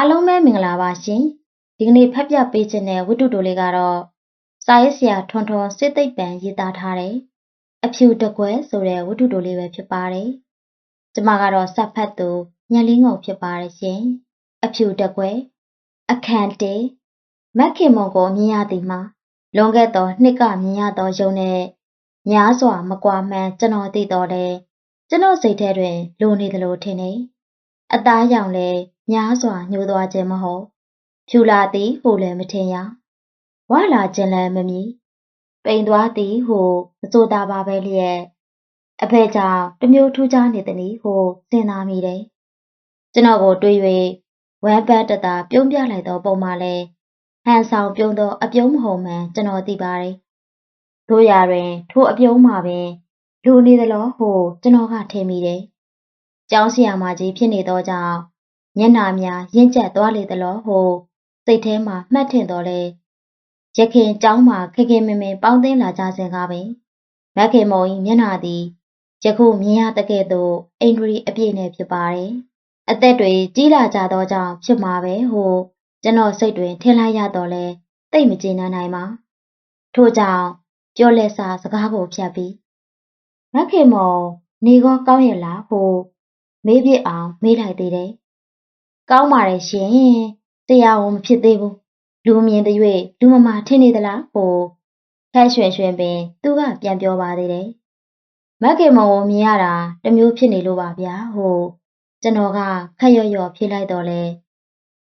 အားလုံးပဲမင်္ဂလာပါရှင်ဒီကနေ့ဖတ်ပြပေးခြင်းတဲ့ဝတ္ထုတိုလေးကတော့စာရေးဆရာထွန်းထွန်းစစ်သိပ်ပံရေးသားထားတဲ့အဖြူတကွဲဆိုတဲ့ဝတ္ထုတိုလေးပဲဖြစ်ပါတယ်ကျမကတော့စဖတ်သူညလင်းငုံဖြစ်ပါတယ်ရှင်အဖြူတကွဲအခန့်တေမက်ခင်မုံကိုမြင်ရသည်မှာလွန်ခဲ့သောနှစ်ကမြင်ရသောယုံနဲ့များစွာမကွာမှန်းကျွန်တော်သိတော်တယ်ကျွန်တော်စိတ်ထဲတွင်လိုနေသလိုထင်နေ အသားရောင်လည်းများစွာညှိုးသွားခြင်းမဟုတ်ဖြူလာသည်ဟုလည်းမထင်ရဝါလာခြင်းလည်းမမြည်ပိန်သွားသည်ဟုမဆိုတာပါပဲလျက်အဖေကြောင့်တမျိုးထူးခြားနေသည်ဟုစဉ်းစားမိတယ်ကျွန်တော်ကိုတွေး၍ဝမ်းပတ်တတာပြုံးပြလိုက်သောပုံမှလည်းဟန်ဆောင်ပြုံးသောအပြုံးမဟုတ်မှန်ကျွန်တော်သိပါတယ်တို့ရတွင် ထိုအပြုံးမှာပင်လူနေသလိုဟုကျွန်တော်ကထင်မိတယ်။ ကျောင်းဆရာမကြီးဖြစ်နေသောကြောင့်မျက်နှာများရင့်ကျက်သွားလေသလိုဟုစိတ်ထဲမှာမှတ်ထင်တော်လေရခင်ကျောင်းမှာခခင်မင်မင်ပေါင်းသိလာကြစဉ်ကပင်မက်ခင်မော်၏မျက်နှာသည်ယခုမြင်ရတဲ့ကဲ့သို့အိန္ဒြေအပြည့်နဲ့ဖြစ်ပါတယ်။အသက်တွေကြီးလာကြသောကြောင့်ဖြစ်မှာပဲဟုကျွန်တော်စိတ်တွင်ထင်လိုက်ရတော့လဲတိတ်မကျေနပ်နိုင်ပါ။ထို့ကြောင့်ပြောလက်စာစကားကိုဖြတ်ပြီးမက်ခင်မော်နေကောကောင်းရဲ့လားဟု မေးပြစ်အောင်မေးလိုက်သေးတယ်။ကောင်းပါတယ်ရှင်။တရားဝင်မဖြစ်သေးဘူး။လူမြင်တဲ့၍လူမမာထင်နေသလားဟိုခက်ရွှင်ရွှင်ပင်သူကပြန်ပြောပါသေးတယ်။မက်ကေမောင်ကိုမြင်ရတာတမျိုးဖြစ်နေလို့ပါဗျာဟိုကျွန်တော်ကခက်ရော့ရော့ဖြေလိုက်တော့လေ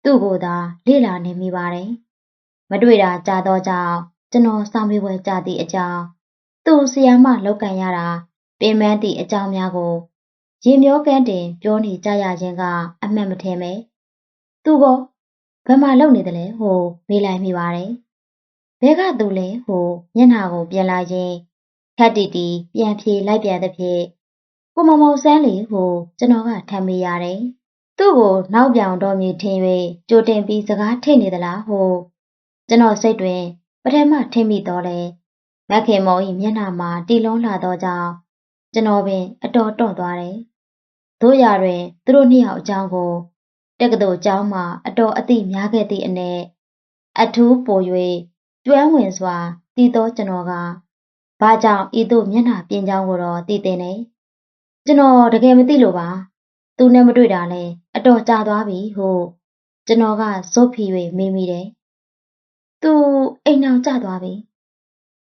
သူ့ကိုသာလေ့လာနေမိပါတယ်။မတွေ့တာကြာတော့ကြောင့်ကျွန်တော်စောင့်မေးပွဲကြာသည့်အကြောင်းသူ့ဆီယာမလောက်ကန်ရတာပင်မသည့်အကြောင်းများကို ရေမျောကန်းတင်ပြောနေကြရခြင်းကအမှန်မထင်ပဲသူကဘယ်မှာလုံနေတယ်လဲဟိုမေးလိုက်မိပါတယ်ဘဲကသူလဲဟိုမျက်နှာကိုပြန်လာရင်ခက်တီတီပြန်ဖြေလိုက်ပြန်တဲ့ဖြစ်ကိုမမောင်ဆန်းလေဟိုကျွန်တော်ကထမ်းမိရတယ်သူ့ကိုနောက်ပြောင်တော်မူထင်၍ကြိုတင်ပြီးစကားထိတ်နေသလားဟိုကျွန်တော်စိတ်တွင်ပထမထိတ်မိတော့လေမခင်မောင်၏မျက်နှာမှာတီလုံးလာသောကြောင့်ကျွန်တော်ပင်အတော်တွန့်သွားတယ် တို့ရတွင်သူတို့နှစ်ယောက်အကြောင်းကိုတက္ကသိုလ်ကျောင်းမှာအတော်အသိများခဲ့သည့်အနက်အထူးပို၍ကျွမ်းဝင်စွာတည်သောကျွန်တော်ကဘာကြောင့်ဤသို့မျက်နှာပြင်ကြောင်းကိုတော့တည်တင်နေကျွန်တော်တကယ်မသိလို့ပါသူနဲ့မတွေ့တာလဲအတော်ကြာသွားပြီဟုကျွန်တော်ကစိုးဖြီ၍မေးမိတယ်သူအိမ်အောင်ကျသွားပြီ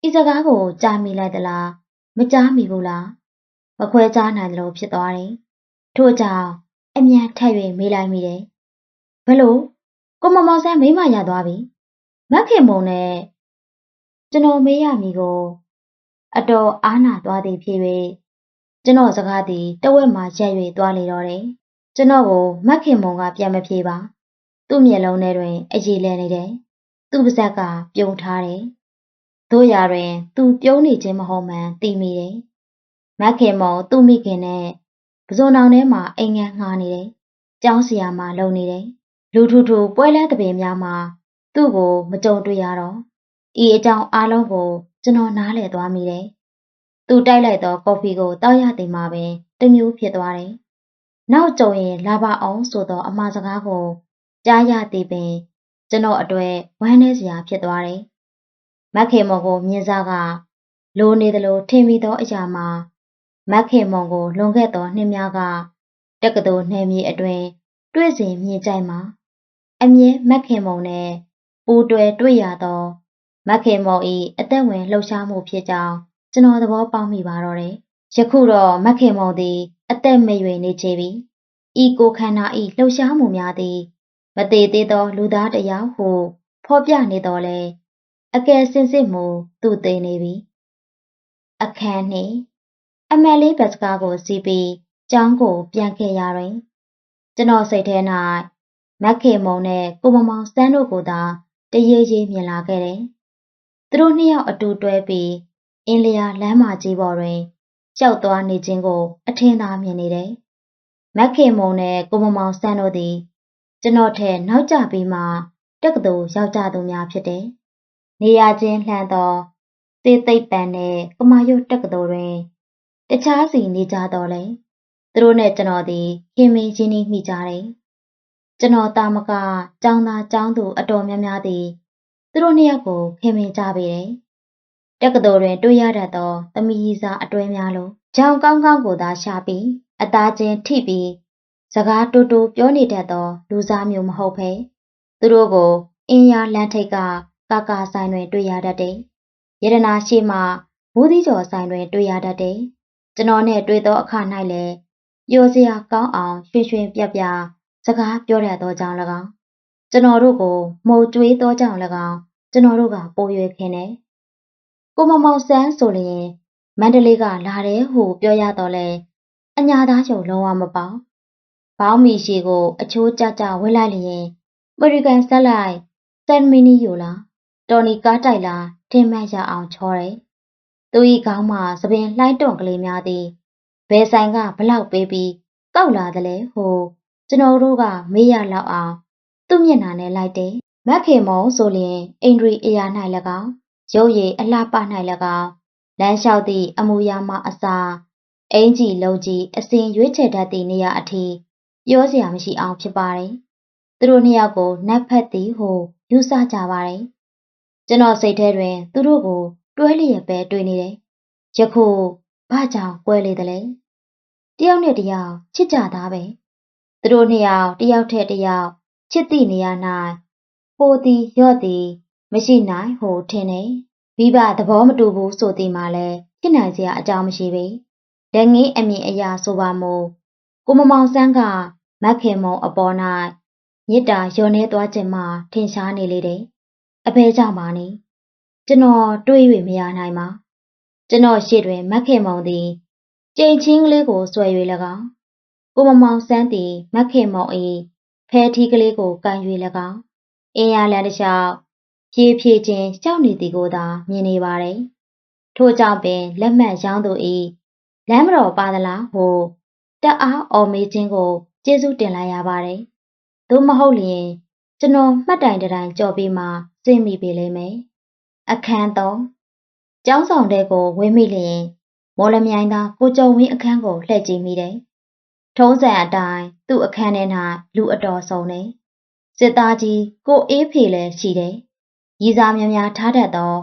ဤစကားကိုကြားမိလိုက်သလားမကြားမိဘူးလားမခွဲခြားနိုင်လို့ဖြစ်သွားတယ် ထို့ကြောင့်အမြန်ထပ်၍မေးလိုက်မိတယ်။ဘလို့ကိုမမောင်ဆန်းမိမရသွားပြီ။မခင်မုံနဲ့ကျွန်တော်မေးရမည်ကိုအတော်အားနာသွားသည်ဖြစ်၍ကျွန်တော်စကားသည်တဝက်မှရက်၍သွားလေတော့တယ်။ကျွန်တော်ကိုမခင်မုံကပြန်မပြေပါ။သူ့မျက်လုံးထဲတွင်အရည်လဲနေတယ်။သူ့ပါဇက်ကပြုံထားတယ်။တို့ရာတွင် သူပြုံးနေခြင်းမဟုတ်မှန်သိမိတယ်။မခင်မုံသူ့မိခင်နဲ့ ပဇွန်တောင်ထဲမှာအိမ်ငန်းငှားနေတယ်။ကျောင်းဆရာမှာလုံနေတယ်။လူထူထူပွဲလန်းတပင်များမှာသူ့ကိုမကြုံတွေ့ရတော့ဤအကြောင်းအားလုံးကိုကျွန်တော်နားလည်သွားမိတယ်။သူတိုက်လိုက်သောကော်ဖီကိုတောက်ရသည်မှာပင်တမျိုးဖြစ်သွားတယ်။နောက်ကြုံရင်လာပါအောင်ဆိုသောအမှားစကားကိုကြားရသည်ပင်ကျွန်တော်အတွက်ဝမ်းနည်းစရာဖြစ်သွားတယ်။မခင်မော်ကိုမြင်စားကလိုနေသလိုထင်မိသောအရာမှာ မက်ခင်မုံကိုလွန်ခဲ့သောနှစ်များကတက္ကသိုလ်နယ်မြေအတွင်တွေ့စဉ်မြင်ကြိုက်မှာအမြဲမက်ခင်မုံနဲ့ပူတွယ်တွေ့ရသောမက်ခင်မုံ၏အသက်ဝင်လှုပ်ရှားမှုဖြစ်ကြောင်းကျွန်တော်သဘောပေါက်မိပါတော့တယ်။ယခုတော့မက်ခင်မုံသည် အသက်မရွေနေချေပြီ။ဤကိုခန္ဓာ၏လှုပ်ရှားမှုများသည်မသေးသေးသော လူသားတယောက်ဟုဖော်ပြနေတော်လဲအကယ်စင်စစ်မှုသူ့သိနေပြီ။အခန်းနှင့် အမှန်လေးဘတ်စကားကိုစီးပြီးကျောင်းကို ပြန်ခဲ့ရတွင်ကျွန်တော်စိတ်ထဲ၌မက်ခေမုံနဲ့ကိုမမောင်စန်းတို့ကိုသာတရေရေမြင်လာခဲ့တယ်။သူတို့နှစ်ယောက်အတူတွဲပြီးအင်းလျာလမ်းမကြီးပေါ်တွင်ကြောက်သွားနေခြင်းကိုအထင်သာမြင်နေတယ်။မက်ခေမုံနဲ့ကိုမမောင်စန်းတို့သည်ကျွန်တော်ထက်နောက်ကျပြီးမှတက္ကသိုလ်ရောက်ကြသူများဖြစ်တယ်။နေရချင်းလှမ်းသောစေသိပ်ပန်နဲ့ကမာယုတ်တက္ကသိုလ်တွင် တခြားစီနေကြတော့လေသူတို့နဲ့ကျွန်တော်ဒီခင်မင်းချင်းနှီးမိကြတယ်ကျွန်တော်တာမကចောင်းသားចောင်းသူအတော်များများသည်သူတို့နှစ်ယောက်ကိုခင်မင်ကြပေတယ်။တက္ကသိုလ်တွင်တွေ့ရတတ်သောသမီးကြီးစားအတွဲများလိုကြောင်ကောင်းကောင်းကိုသာရှာပြီးအသားချင်းထိပြီးစကားတူတူပြောနေတတ်သောလူစားမျိုးမဟုတ်ဘဲသူတို့ကိုအင်းရလန်းထိတ်ကကာကာဆိုင်တွင်တွေ့ရတတ်တယ်။ရတနာရှိမှဘူးသီးကျော်ဆိုင်တွင်တွေ့ရတတ်တယ်။ ကျွန်တော်နဲ့တွေ့သောအခါ၌လည်းပျော်စရာကောင်းအောင်ရွှင်ရွှင်ပြပြစကားပြောတတ်သောကြောင့်၎င်းကျွန်တော်တို့ကိုမှုံကျွေးသောကြောင့်၎င်းကျွန်တော်တို့ကပိုရွယ်ခင်တယ်။ကိုမမောင်ဆန်းဆိုလျင်မန္တလေးကလာတယ်ဟုပြောရတော့လဲအညာသားချုပ်လုံးဝမပေါ။ဘောင်းမီရှိကို အချိုးကျကျဝှက်လိုက်လျင်အမေရိကန်ဆက်လိုက်ဆန်မီနီယူလာတော်နီကားတိုက်လာထင်းမှတ်ရအောင်ချောတယ်။ သူ၏ခေါင်းမှာသပင်လှိုင်းတွန့်ကလေးများသည်ဘယ်ဆိုင်ကဘလောက်ပေးပြီးကောက်လာသလဲဟိုကျွန်တော်တို့ကမေးရလောက်အောင်သူ့မျက်နှာနဲ့လိုက်တယ်မက်ခေမုံဆိုလျင်အိန္ဒြေအရာ၌၎င်းရုပ်ရည်အလှပ၌၎င်းလမ်းလျှောက်သည့်အမူအရာမှအစာအင်ကြီးလုံးကြီးအစဉ်ရွေးချယ်တတ်သည့်နေရာအထိပြောစရာမရှိအောင်ဖြစ်ပါတယ်သူတို့နှစ်ယောက်ကိုနတ်ဖက်သည်ဟုယူဆကြပါတယ်ကျွန်တော်စိတ်ထဲတွင် သူတို့ကို တွဲလျက်ပဲတွေ့နေတယ်ယခုဘာကြောင့်ကွဲလေသလဲတယောက်နဲ့တယောက်ချစ်ကြတာပဲသူတို့နှစ်ယောက်တယောက်ထက်တယောက်ချစ်သည့်နေရာ၌ပိုသည်ရော့သည်မရှိနိုင်ဟုထင်တယ်မိဘသဘောမတူဘူးဆိုသည်မှလည်းဖြစ်နိုင်စရာအကြောင်းမရှိပေလက်ငင်းအမြင်အရာဆိုပါမို့ကိုမမောင်ဆန်းကမက်ခင်မုံအပေါ်၌မြစ်တာယွန်နေသွားခြင်းမှထင်ရှားနေလေတယ်အဘဲကြောင့်ပါနေ ကျွန်တော်တွေး၍မရနိုင်ပါကျွန်တော်ရှေ့တွင်မက်ခင်မုံသည်ကြိမ်ချင်းကလေးကိုဆွဲ၍၎င်းကိုမမောင်ဆန်းသည်မက်ခင်မောင်၏ဖဲထီးကလေးကိုကန်၍၎င်းအင်းရလန်တစ်လျှောက်ဖြည်းဖြည်းချင်းကြောက်နေသည်ကိုသာမြင်နေပါတယ်။ထို့ကြောင့်ပင်လက်မှတ်ရောင်းသူ၏လမ်းမတော်ပါသလားဟုတက်အားအော်မေးခြင်းကိုကျေးဇူးတင်လိုက်ရပါတယ်။သို့မဟုတ်လျင်ကျွန်တော်မှတ်တိုင်တိုင်ကြော်ပြီးမှစိတ်မိပေလိမ့်မယ်။ အခန်းသုံးကျောင်းဆောင်တဲ့ကိုဝင်းမိလျင်မော်လမြိုင်သားကိုကျော်ဝင်းအခန်းကိုလှည့်ကြည့်မိတယ်။ထုံးစံအတိုင်းသူ့အခန်းထဲ၌လူအတော်ဆုံးနေစစ်သားကြီးကိုအေးဖေလည်းရှိတယ်။ရီစာများများထားတတ်သော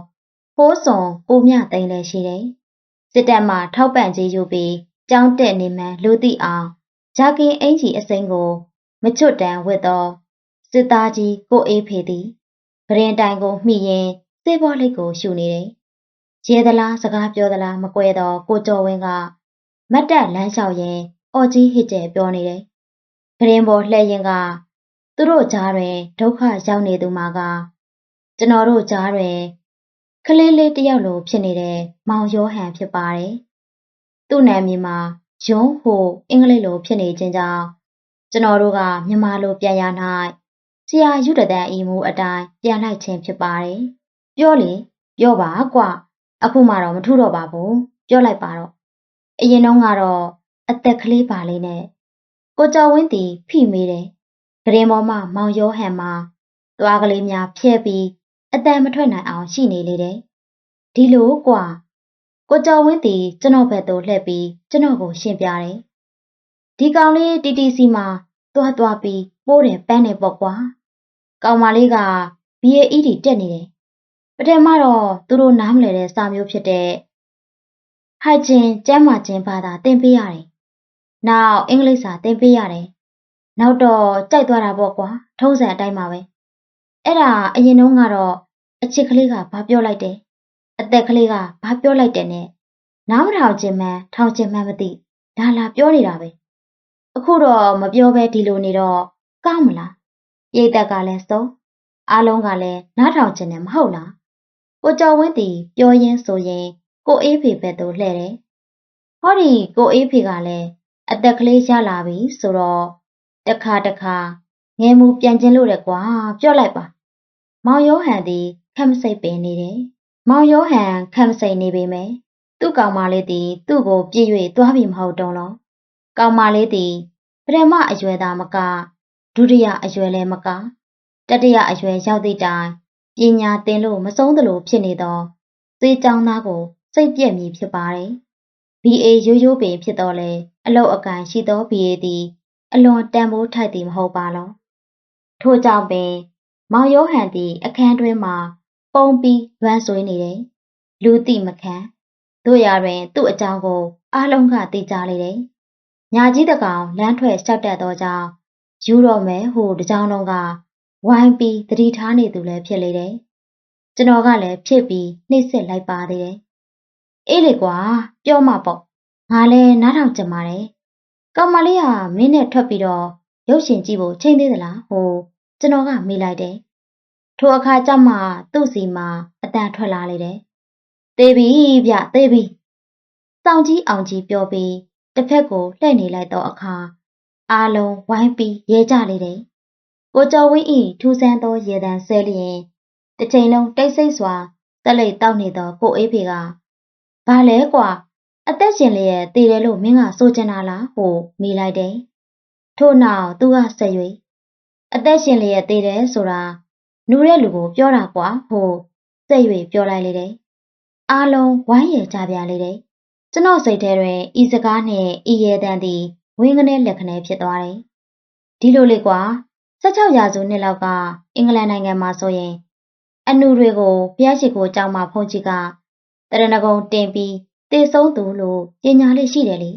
ဟိုးစုံကိုမြသိန်းလည်းရှိတယ်။စစ်တပ်မှထောက်ပံ့ကြေးယူပြီးကြောင်းတက်နေမှလူသိအောင်ဂျာကင်အင်ကြီးအစိမ်းကိုမချွတ်တန်ဝတ်သောစစ်သားကြီးကိုအေးဖေသည်ဂရင်တိုင်ကိုမှီရင် စေဘောလိတ်ကိုရှူနေတယ်။ရဲသလားစကားပြောသလားမကွဲတော့ကိုကျော်ဝင်းကမတ်တက်လမ်းလျှောက်ရင်အော်ကြီးဟစ်ကျဲပြောနေတယ်။ဂရင်ပေါ်လှည့်ရင်ကသူတို့ကြားတွင်ဒုက္ခရောက်နေသူမှာကကျွန်တော်တို့ကြားတွင်ကလေးလေးတယောက်လိုဖြစ်နေတဲ့မောင်ရောဟန်ဖြစ်ပါတယ်။သူ့နာမည်မှာယွန်းဟိုအင်္ဂလိပ်လိုဖြစ်နေခြင်းကြောင့်ကျွန်တော်တို့ကမြန်မာလိုပြန်ရ၌ဆရာယူတဒန်အီမူအတိုင်းပြန်လိုက်ခြင်းဖြစ်ပါတယ်။ ပြောလေပြောပါကွာအခုမှတော့မထူတော့ပါဘူးပြောလိုက်ပါတော့အရင်တုန်းကတော့အသက်ကလေးပါလေးနဲ့ကိုကျော်ဝင်းတီဖိမေးတယ်ဂရင်ပေါ်မှာမောင်ရောဟန်မှာသွားကလေးများဖြဲပြီးအတန်မထွက်နိုင်အောင်ရှိနေလေတယ်။ဒီလိုကွာကိုကျော်ဝင်းတီကျွန်တော်ဘက်သို့လှည့်ပြီးကျွန်တော်ကိုရှင်းပြတယ်။ဒီကောင်လေး TTC မှာသွားသွားပြီးပိုးတယ်ပန်းတယ်ပေါ့ကွာ။ကောင်မလေးက BAED တက်နေတယ်။ ပထမတော့သူတို့နားမလည်တဲ့စာမျိုးဖြစ်တဲ့ဟိုက်ဂျင်ကျမ်းမာခြင်းဘာသာသင်ပေးရတယ်။နောက်အင်္ဂလိပ်စာသင်ပေးရတယ်နောက်တော့ကြိုက်သွားတာပေါ့ကွာထုံးစံအတိုင်းပါပဲအဲ့ဒါအရင်တုန်းကတော့အချစ်ကလေးကဘာပြောလိုက်တယ်အသက်ကလေးကဘာပြောလိုက်တယ်နဲ့နားမထောင်ခြင်းမှန်းထောင်ခြင်းမှန်းမသိဒါလာပြောနေတာပဲအခုတော့မပြောဘဲဒီလိုနေတော့ကောင်းမလားပြိတ္တကလည်းစုံအားလုံးကလည်းနားထောင်ခြင်းနဲ့မဟုတ်လား ကိုကျော်ဝင်းတီပြောရင်းဆိုရင်ကိုအေးဖေဘက်သို့လှည့်တယ်ဟောဒီကိုအေးဖေကလည်းအသက်ကလေးရလာပြီဆိုတော့တခါတခါငယ်မူပြန်ကျင်လို့ရကွာပြောလိုက်ပါမောင်ယောဟန်သည်ခက်မစိတ်ပင်နေတယ်မောင်ယောဟန်ခက်မစိတ်နေပေမယ်သူ့ကောင်မလေးသည်သူ့ကိုပြည့်၍သွားပြီမဟုတ်တုံးလုံးကောင်မလေးသည်ပထမအရွယ်သာမကဒုတိယအရွယ်လည်းမကတတိယအရွယ်ရောက်သည့်တိုင် ပညာသင်လို့မဆုံးသလိုဖြစ်နေသောစေးကြောင်းသားကိုစိတ်ပြက်မည်ဖြစ်ပါတယ် BA ရိုးရိုးပင်ဖြစ်တော့လေအလောက်အကန်ရှိသော BA သည်အလွန်တန်ဖိုးထိုက်သည်မဟုတ်ပါလောထို့ကြောင့်ပင် မောင်ယောဟန်သည် အခန်းတွင်းမှပုံပြီးလွမ်းဆွေးနေတယ်။လူတိမခံတို့ရတွင် သူ့အကြောင်းကိုအားလုံးကသိကြလေတယ်။ညာကြီးတကောင်လမ်းထွက်လျှောက်တတ်သောကြောင့်ယူတော့မယ်ဟူတကြောင်လုံးက ဝိုင်းပြီးတတိထားနေသူလည်းဖြစ်လေတယ်။ကျွန်တော်ကလည်းဖြစ်ပြီးနှိမ့်ဆက်လိုက်ပါသေးတယ်။အေးလေကွာပြောမှပေါ့ငါလည်းနားထောင်ကြပါတယ်။ကောင်မလေးကမင်းနဲ့ထွက်ပြီးတော့ရုပ်ရှင်ကြည့်ဖို့ချိန်သေးသလားဟိုကျွန်တော်ကမေးလိုက်တယ်။ထိုအခါကျမှသူ့စီမှာအတန်ထွက်လာလေတယ်။သေပြီဗျသေပြီ။စောင့်ကြီးအောင်ကြီးပြောပြီးတစ်ဖက်ကိုလှည့်နေလိုက်တော့အခါအားလုံးဝိုင်းပြီးရဲကြလေတယ်။ ကိုကျော်ဝင်းဤထူဆန်းသောရေတံဆဲလျင်တစ်ချိန်လုံးတိတ်ဆိတ်စွာတက်လိတ်တောက်နေသောကိုအေးဖေကဘာလဲကွာအသက်ရှင်လျက်တည်တယ်လို့မင်းကဆိုချင်တာလားဟိုမိလိုက်တယ်။ထို့နောက်သူကဆက်၍အသက်ရှင်လျက်တည်တယ်ဆိုတာနူတဲ့လူကိုပြောတာကွာဟိုဆက်၍ပြောလိုက်လေတယ်။အားလုံးဝိုင်းရကြပြန်လေတယ်။ကျွန်တော်စိတ်ထဲတွင်ဤစကားနှင့်ဤရဲတန်သည်ဝင်းကနေလက်ခနဲဖြစ်သွားတယ်။ဒီလိုလေကွာ 16ရာစုနှစ်လောက်ကအင်္ဂလန်နိုင်ငံမှာဆိုရင်အနုတွေကိုဖျားရှိခိုးကြောင်းမှာဖုန်ကြီးကတရဏဂုံတင်ပြီးတေဆုံးသူလို့ကြေညာလေးရှိတယ်လေ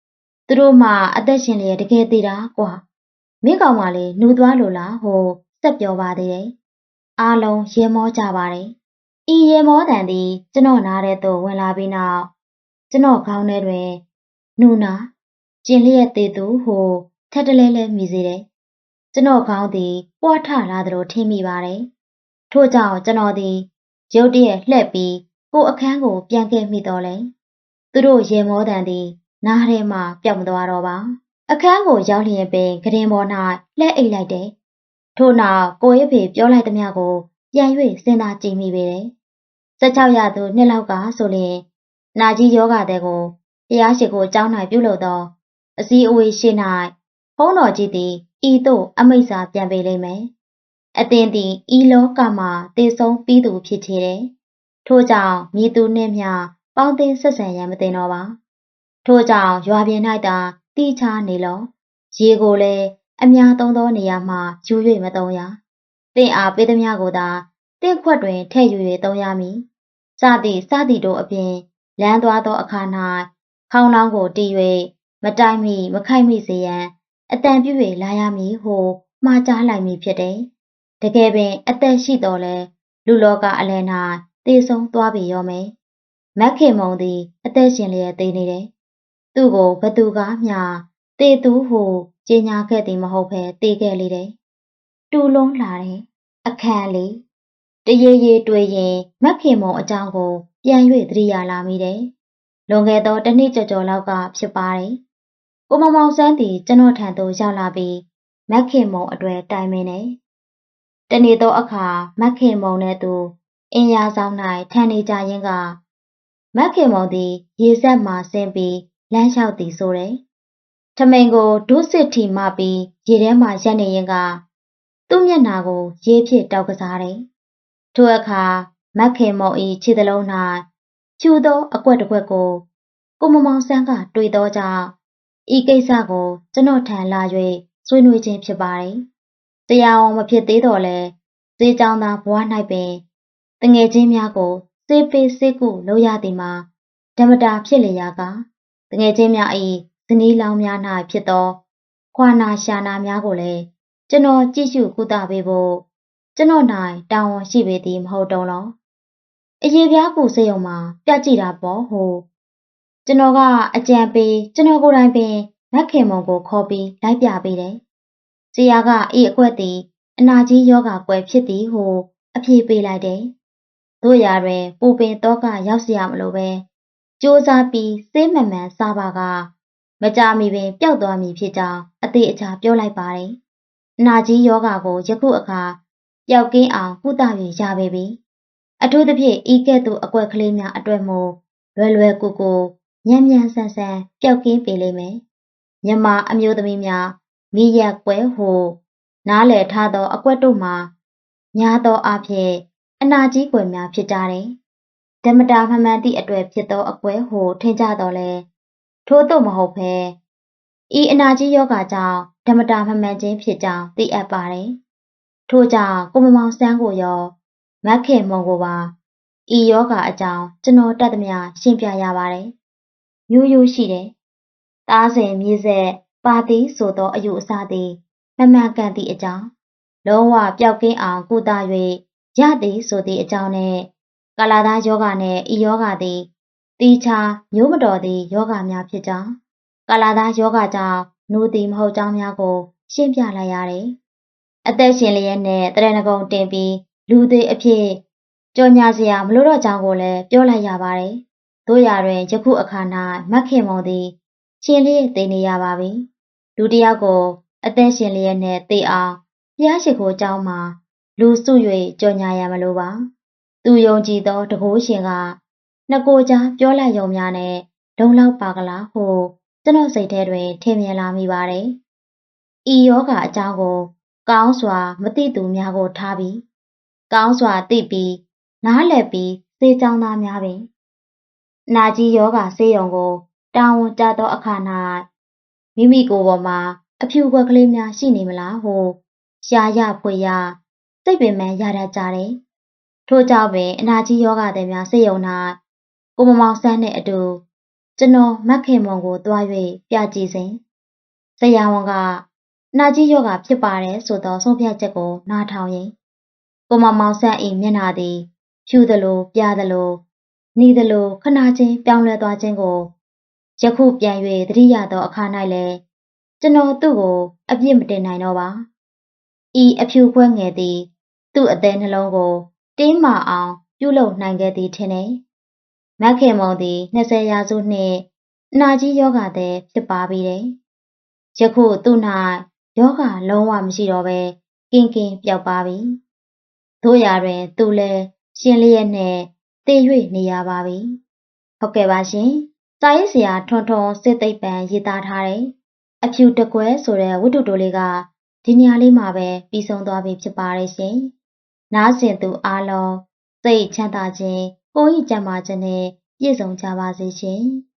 ။သူတို့မှအသက်ရှင်လျက်တကယ်သေးတာကွာ။မင်းကောင်မလေးနှူသွားလို့လားဟိုဆက်ပြောပါသေးတယ်။အားလုံးရေမောကြပါတယ်။ဤရေမောတန်သည်ကျွန်တော်နားတဲ့သို့ဝင်လာပြီးနောက်ကျွန်တော်ခေါင်းထဲတွင်နှူနာကျင်လျက်သေးသူဟိုထက်တလဲလဲမိစေတယ်။ ကျွန်တော်ခေါင်းသည်ပွားထလာသလိုထင်မိပါတယ်။ထို့ကြောင့်ကျွန်တော်သည်ရုတ်တရက်လှည့်ပြီးကိုအခန်းကိုပြန်ခဲ့မိတော့လဲ။သူတို့ရေမောတန်သည်နားထဲမှပျောက်မသွားတော့ပါ။အခန်းကိုရောက်လျင်ပင်ကရင်ပေါ်၌လှည့်အိတ်လိုက်တယ်။ထို့နောက်ကိုရဲ့ဖေပြောလိုက်သမျှကိုပြန်၍စဉ်းစားကြည့်မိပေတယ်။16ရသူနှစ်လောက်ကဆိုရင်နာကြီးယောဂတဲ့ကိုတရားရှိခိုးအကြောင်း၌ပြုလုပ်သောအစည်းအဝေးရှိ၌ဘုန်းတော်ကြီးသည် ဤသို့အမိန့်စာပြန်ပေးလိမ့်မယ်။အသင်သည်ဤလောကမှာတည်ဆုံးပြီးသူဖြစ်ချေတယ်။ထို့ကြောင့်မိသူနှင့်မျှပေါင်းသင်းဆက်ဆံရန်မတင်တော့ပါ။ထို့ကြောင့်ရွာပြင်၌သာတိချနေလော။ရေကိုလည်းအများသုံးသောနေရာမှာယူ၍မသုံးရ။တင့်အားပေးသမျှကိုသာတင့်ခွက်တွင်ထည့်ယူ၍သုံးရမည်။စသည့်စသည့်တို့အပြင်လမ်းသွားသောအခါ၌ခေါင်းလောင်းကိုတီး၍မတိုင်မီမခိုက်မိစေရန် အတန်ပြည့်၍လာရမည်ဟုမှားကြားလိုက်မည်ဖြစ်တယ်။တကယ်ပင်အသက်ရှိတော်လဲလူလောကအလယ်၌သေဆုံးသွားပြီရောမယ်။မက်ခင်မုံသည်အသက်ရှင်လျက်သေနေတယ်။သူ့ကိုဘသူကမျှသေသူဟုကြေညာခဲ့သည်မဟုတ်ဘဲသေခဲ့လေတယ်။တူလုံးလာတယ်။အခန်းလေးတရေရေတွေ့ရင်မက်ခင်မုံအကြောင်းကိုပြန်၍သတိရလာမိတယ်။လွန်ခဲ့သောတစ်နှစ်ကျော်ကျော်လောက်ကဖြစ်ပါတယ်။ ကိုမမောင်ဆန်းသည်ကျွန်တော်ထံသို့ရောက်လာပြီးမက်ခင်မုံအတွေ့တိုင်မင်းနေ။တနေ့သောအခါမက်ခင်မုံနဲ့သူအင်းရာဆောင်၌ထန်နေကြရင်းကမက်ခင်မုံသည် ရေဆက်မှဆင်းပြီးလမ်းလျှောက်သည်ဆိုတယ်။ထမိန်ကိုဒုစစ်ထီမှပြီးရေထဲမှရက်နေရင်ကသူ့မျက်နာကိုရေဖြင့်တောက်ကစားတယ်။ထိုအခါမက်ခင်မောင်ဤခြေသလုံး၌ကျူသောအကွက်တစ်ကွက်ကိုကိုမမောင်ဆန်းကတွေ့သောကြောင့် ဤကိစ္စကိုကျွန်တော်ထံလာ၍ဆွေးနွေးခြင်းဖြစ်ပါတယ်။တရားအောင်မဖြစ်သေးတော့လဲဈေးကြောင်းသားဘွား၌ပင်တငယ်ချင်းများကိုစေးပေးစေးကုလုပ်ရသည်မှာဓမ္မတာဖြစ်လျာကတငယ်ချင်းများ၏ဇနီးလောင်များ၌ဖြစ်သောခွာနာရှာနာများကိုလည်းကျွန်တော်ကြည့်ရှုကုသပေးဖို့ကျွန်တော်၌တာဝန်ရှိပေသည်မဟုတ်တော့လောအရေးပြားကူစေုံမှာပြကြည့်တာပေါ့ဟို ကျွန်တော်ကအကြံပေးကျွန်တော်ကိုယ်တိုင်ပင်မက်ခင်မုံကိုခေါ်ပြီးလိုက်ပြပေးတယ်။ဇေယျကအေးအကွက်သည်အနာကြီးယောဂကွယ်ဖြစ်သည်ဟုအပြေပေးလိုက်တယ်။တို့ရာတွင်ပူပင်တော့ကရောက်เสียမလို့ပဲစူးစမ်းပြီးစေးမှန်မှန်စားပါကမကြမီပင်ပျောက်သွားမည်ဖြစ်ကြောင်းအသေးအချာပြောလိုက်ပါတယ်။အနာကြီးယောဂကိုယခုအခါပျောက်ကင်းအောင်ကုသ၍ရပေပြီ။အထူးသဖြင့်ဤကဲ့သို့အကွက်ကလေးများအတွက်မို့လွယ်လွယ်ကူကူ မြန်မြန်ဆန်ဆန်ပျောက်ကင်းပေလိမ့်မယ်။မြမအမျိုးသမီးများမိရက်ကွဲဟုနားလည်ထားသော အကွက်တို့မှာများသောအားဖြင့်အနာကြီးကွယ်များဖြစ်ကြတယ်။ဓမ္မတာမှန်မှန်သည့်အတွေ့ဖြစ်သောအကွဲဟုထင်ကြတော့လဲထို့သို့မဟုတ်ဘဲဤအနာကြီးယောဂကြောင့်ဓမ္မတာမှန်မှန်ချင်းဖြစ်ကြောင်းသိအပ်ပါတယ်ထို့ကြောင့်ကိုမမောင်ဆန်းကိုရောမက်ခင်မုံကိုပါဤယောဂအကြောင်းကျွန်တော်တတ်သမျှရှင်းပြရပါတယ်။ မျိုးရိုးရှိတယ်။တားစဉ်မြေဆက်ပါသည်ဆိုသောအယူအဆသည်မမှန်ကန်သည့်အကြောင်းလုံးဝပျောက်ကင်းအောင်ကုသ၍ရသည်ဆိုသည့်အကြောင်းနဲ့ကာလာသားယောဂနှင့်ဤယောဂသည်တီချာမျိုးမတော်သည့်ယောဂများဖြစ်ကြောင်းကာလာသားယောဂကြောင့်နူသည်မဟုတ်ကြောင်းများကိုရှင်းပြလိုက်ရတယ်။အသက်ရှင်လျက်နဲ့တရဏဂုံတင်ပြီးလူသေးအဖြစ်ကြော်ညာစရာမလိုတော့ကြောင်းကိုလည်းပြောလိုက်ရပါတယ်။ တို့ရတွင်ယခုအခါ၌မက်ခင်မုံသည်ရှင်လျက်သိနေရပါပြီ။လူတယောက်ကို အသက်ရှင်လျက်နဲ့သိအောင်ဘုရားရှိခိုးเจ้าမှာလူစု၍ကြော်ညာရမလိုပါ။သူယုံကြည်သောတကိုးရှင်ကနှစ်ကိုကြားပြောလိုက်ရုံများနဲ့လုံလောက်ပါကလားဟုကျွန်တော်စိတ်ထဲတွင်ထင်မြင်လာမိပါတယ်။ဤယောဂအကြောင်းကို ကောင်းစွာမသိသူများကိုထားပြီးကောင်းစွာသိပြီးနားလည်ပြီးစေချောင်းသားများပင် နာကြီးယောဂဆေးရုံကိုတာဝန်ကျသောအခါ၌မိမိကိုယ်ပေါ်မှာအဖြူခွက်ကလေးများရှိနေမလားဟုရှာရဖွေရစိတ်ပင်ပန်းရတတ်ကြတယ်။ထို့ကြောင့်ပင်အနာကြီးယောဂသည်များဆေးရုံ၌ကိုမမောင်ဆန်းနှင့်အတူကျွန်တော်မက်ခင်မုံကိုတွား၍ပြကြည့်စဉ်ဆရာဝန်ကနာကြီးယောဂဖြစ်ပါတယ်ဆိုသောဆုံးဖြတ်ချက်ကိုနားထောင်ရင်ကိုမမောင်ဆန်း၏မျက်နှာသည်ဖြူသလိုပြားသလို နီးသလိုခဏချင်းပြောင်းလဲသွားခြင်းကိုယခုပြန်၍သတိရသောအခါ၌လည်းကျွန်တော်သူ့ကို အပြစ်မတင်နိုင်တော့ပါဤအဖြူခွဲငယ်သည် သူ့အသေးနှလုံးကို တင်းမာအောင် ပြုလုပ်နိုင်ခဲ့သည်ထင်တယ်မက်ခင်မုံသည်20ရာစုနှင့်နာကြီးယောဂသည်ဖြစ်ပါပြီတယ်ယခုသူ့၌ယောဂလုံးဝမရှိတော့ပဲကင်းကင်းပျောက်ပါပြီတို့ရာတွင် သူလည်းရှင်လျက်နဲ့ တည်၍နေရပါပြီ။ဟုတ်ကဲ့ပါရှင်။စာရေးဆရာထွန်းထွန်းစစ်သိပ္ပံရေးသားထားတဲ့အဖြူတကွဲဆိုတဲ့ဝတ္ထုတိုလေးကဒီနေရာလေးမှာပဲပြီးဆုံးသွားပြီဖြစ်ပါတယ်ရှင်။နားဆင်သူအားလုံးစိတ်ချမ်းသာခြင်းကိုယ်ဤကျန်းမာခြင်းနဲ့ပြည့်စုံကြပါစေရှင်။